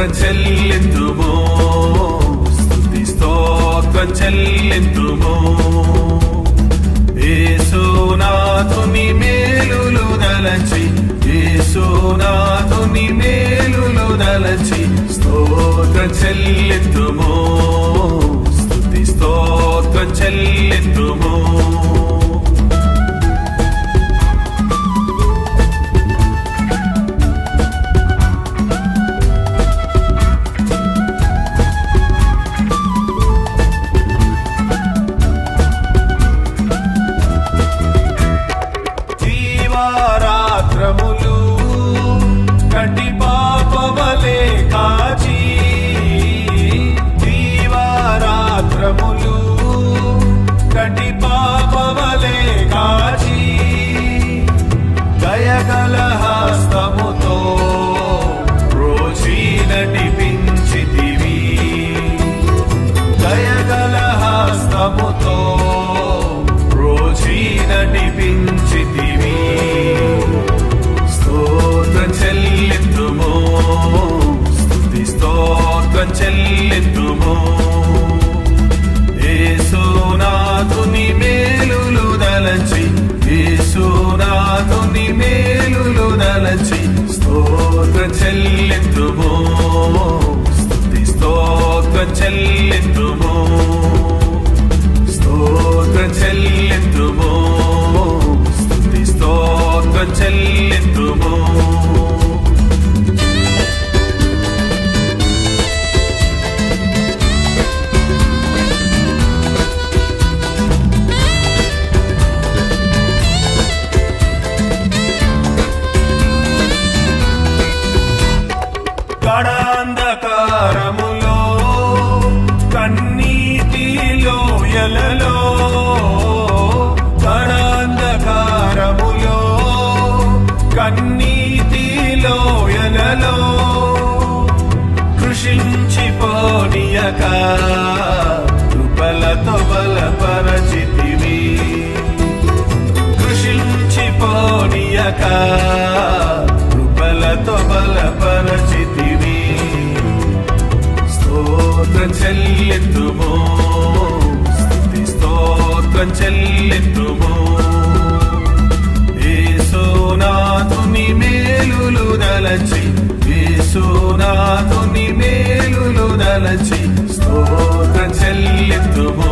స్తోత్రం చెల్లిందుము స్తుతి స్తోత్రం చెల్లిందుము యేసునాథుని మేలులు దలచి యేసునాథుని మేలులు దలచి స్తోత్రం చెల్లిందుము స్తుతి స్తోత్రం చెల్లిందుము మేలులు స్తోత్ర స్తోత్రం స్తుతి స్తోత్ర చెల్లిద్దుము కృపలతో బలపరచితివి స్తోత్రం చెల్లిద్దుము స్థుతి స్తోత్రం చెల్లిద్దుము యేసునాథుని మేలులు దలచి యేసునాథుని మేలులు దలచి స్తోత్రం చెల్లిద్దుము